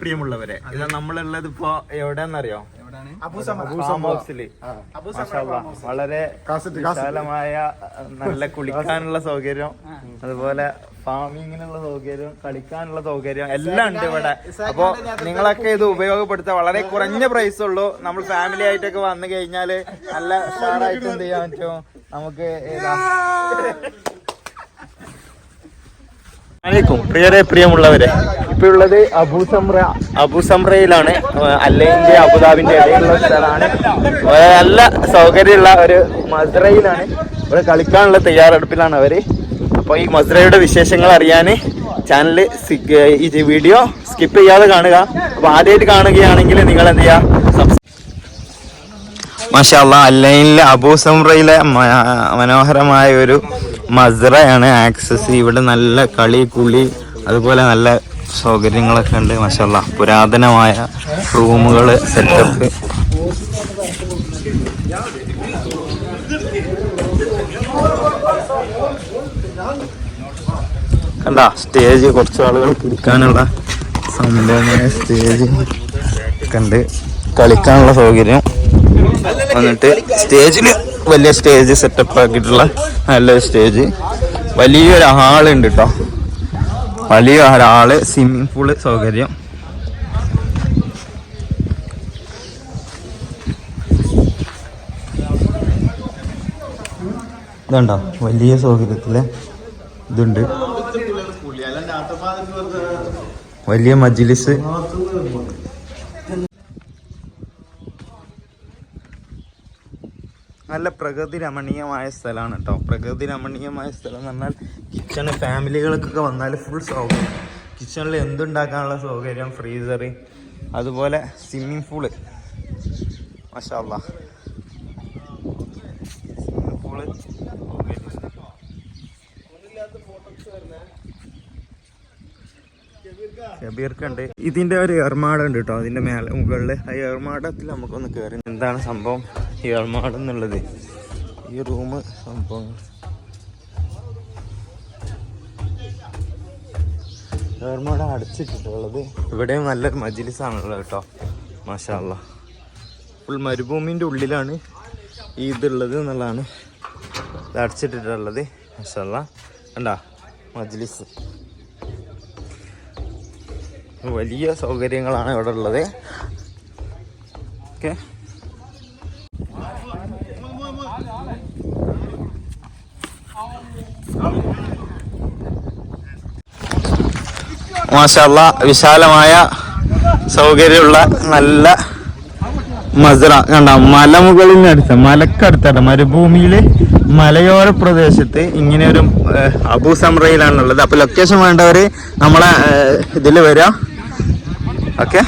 പ്രിയമുള്ളവരെ. ഇത് നമ്മളുള്ളത് ഇപ്പോ മാഷാഅല്ലാ. വളരെ വിശാലമായ നല്ല കുളിക്കാനുള്ള സൗകര്യം അതുപോലെ ഫാമിങ്ങിനുള്ള സൗകര്യം കളിക്കാനുള്ള സൗകര്യം എല്ലാം ഉണ്ട് ഇവിടെ. അപ്പൊ നിങ്ങളൊക്കെ ഇത് ഉപയോഗപ്പെടുത്താൻ വളരെ കുറഞ്ഞ പ്രൈസ് ഉള്ളൂ. നമ്മൾ ഫാമിലി ആയിട്ടൊക്കെ വന്നു കഴിഞ്ഞാൽ നല്ല ഉഷാറായിട്ട് എന്ത് ചെയ്യാൻ പറ്റും? നമുക്ക് ഏതാ അലൈക്കും. പ്രിയരെ പ്രിയമുള്ളവരെ. ഇപ്പൊ ഉള്ളത് അബൂസംറ അബൂസംറയിലാണ് അല്ലൈന്റെ അബുദാബിന്റെ ഇടയിലുള്ള സ്ഥലമാണ്. നല്ല സൗകര്യമുള്ള ഒരു മസ്രയിലാണ് ഇവിടെ കളിക്കാനുള്ള തയ്യാറെടുപ്പിലാണ് അവർ. അപ്പോൾ ഈ മസ്രയുടെ വിശേഷങ്ങൾ അറിയാൻ ചാനൽ ഈ വീഡിയോ സ്കിപ്പ് ചെയ്യാതെ കാണുക. അപ്പോൾ ആദ്യമായിട്ട് കാണുകയാണെങ്കിൽ നിങ്ങൾ എന്ത് ചെയ്യുക മഷാല്ല അല്ലൈനിലെ അബൂസമ്രയിലെ മനോഹരമായ ഒരു മസ്റയാണ് ആക്സസ്. ഇവിടെ നല്ല കളി കുളി അതുപോലെ നല്ല സൗകര്യങ്ങളൊക്കെ ഉണ്ട് മഷല്ല പുരാതനമായ റൂമുകൾ സെറ്റപ്പ് കണ്ട സ്റ്റേജ് കുറച്ച് ആളുകൾ കുടിക്കാനുള്ള സംഭവമായ സ്റ്റേജ് കണ്ട് കളിക്കാനുള്ള സൗകര്യം. വന്നിട്ട് സ്റ്റേജിൽ വലിയ സ്റ്റേജ് സെറ്റപ്പ് ആക്കിയിട്ടുള്ള നല്ലൊരു സ്റ്റേജ് വലിയൊരു ഹാളുണ്ട് കേട്ടോ വലിയ ഒരാൾ സ്വിമ്മിങ് പൂൾ സൗകര്യം. ഇതുണ്ടോ? വലിയ സൗകര്യത്തിൽ ഇതുണ്ട്. വലിയ മജ്ലിസ്. നല്ല പ്രകൃതി രമണീയമായ സ്ഥലമാണ് കേട്ടോ പ്രകൃതി രമണീയമായ സ്ഥലം എന്ന് പറഞ്ഞാൽ കിച്ചണ് ഫാമിലികൾക്കൊക്കെ വന്നാൽ ഫുൾ സൗകര്യം. കിച്ചണിൽ എന്തുണ്ടാക്കാനുള്ള സൗകര്യം? ഫ്രീസർ അതുപോലെ സ്വിമ്മിങ് പൂൾ. മഷാല്ല സ്വിമ്മിംഗ് പൂൾ. ഷബീർക്കുണ്ട്. ഇതിന്റെ ഒരു ഏർമാടം ഉണ്ട് കേട്ടോ അതിന്റെ മേലെ മുകളിൽ. ആ ഏർമാടത്തിൽ നമുക്കൊന്ന് കയറി എന്താണ് സംഭവം? ഈ ഏർമാടം എന്നുള്ളത് ഈ റൂം സംഭവം. ഏർമാടം അടച്ചിട്ടിട്ടുള്ളത്. ഇവിടെയും നല്ലൊരു മജിലിസാണുള്ളത് കേട്ടോ. മാഷാല്ല ഫുൾ മരുഭൂമിന്റെ ഉള്ളിലാണ് ഈ ഇതുള്ളത് എന്നുള്ളതാണ് ഇത് അടച്ചിട്ടിട്ടുള്ളത്. മാഷാല്ല കണ്ടാ? മജ്ലിസ്. വലിയ സൗകര്യങ്ങളാണ് ഇവിടെ ഉള്ളത്. ഓക്കെ. മാഷല്ല വിശാലമായ സൗകര്യമുള്ള നല്ല മസറ കണ്ട മലമുകളിനടുത്ത് മലക്കടുത്താണ് മരുഭൂമിയിൽ മലയോര പ്രദേശത്ത് ഇങ്ങനെ ഒരു അബു സംറയിലാണുള്ളത് അപ്പൊ ലൊക്കേഷൻ വേണ്ടവര് നമ്മളെ ഇതിൽ വരിക ഓക്കെ?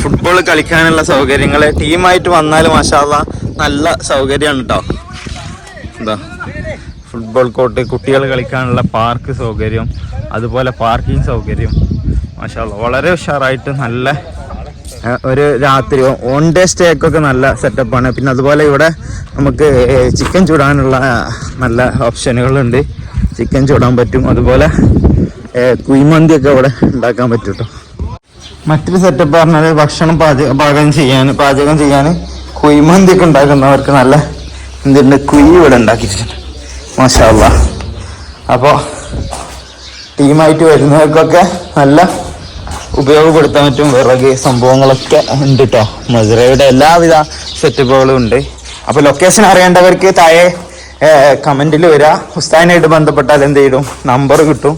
ഫുട്ബോൾ കളിക്കാനുള്ള സൗകര്യങ്ങൾ. ടീമായിട്ട് വന്നാൽ മാഷാല്ല നല്ല സൗകര്യമാണ് കേട്ടോ എന്താ ഫുട്ബോൾ കോർട്ട് കുട്ടികൾ കളിക്കാനുള്ള പാർക്ക് സൗകര്യം അതുപോലെ പാർക്കിംഗ് സൗകര്യം. മാഷാല്ല വളരെ ഉഷാറായിട്ട് നല്ല ഒരു രാത്രി ഓൺ ഡേ സ്റ്റേ ഒക്കെ നല്ല സെറ്റപ്പാണ്. പിന്നെ അതുപോലെ ഇവിടെ നമുക്ക് ചിക്കൻ ചൂടാനുള്ള നല്ല ഓപ്ഷനുകളുണ്ട്. ചിക്കൻ ചൂടാൻ പറ്റും. അതുപോലെ ഒക്കെ ഇവിടെ ഉണ്ടാക്കാൻ പറ്റും കേട്ടോ മറ്റൊരു സെറ്റപ്പ് പറഞ്ഞാൽ ഭക്ഷണം പാചക പാചകം ചെയ്യാൻ പാചകം ചെയ്യാൻ കുഴിമന്തി ഒക്കെ ഉണ്ടാക്കുന്നവർക്ക് നല്ല എന്തുണ്ട് കുഴി ഇവിടെ ഉണ്ടാക്കിയിട്ടുണ്ട്. മാഷാല്ല അപ്പോൾ ടീമായിട്ട് വരുന്നവർക്കൊക്കെ നല്ല ഉപയോഗപ്പെടുത്താൻ പറ്റും വിറക് സംഭവങ്ങളൊക്കെ ഉണ്ട് കേട്ടോ മധുരയുടെ എല്ലാവിധ സെറ്റപ്പുകളും ഉണ്ട് അപ്പോൾ ലൊക്കേഷൻ അറിയേണ്ടവർക്ക് താഴെ കമന്റിൽ വരാ ഹുസ്താനായിട്ട് ബന്ധപ്പെട്ടാൽ എന്ത് ചെയ്യും നമ്പർ കിട്ടും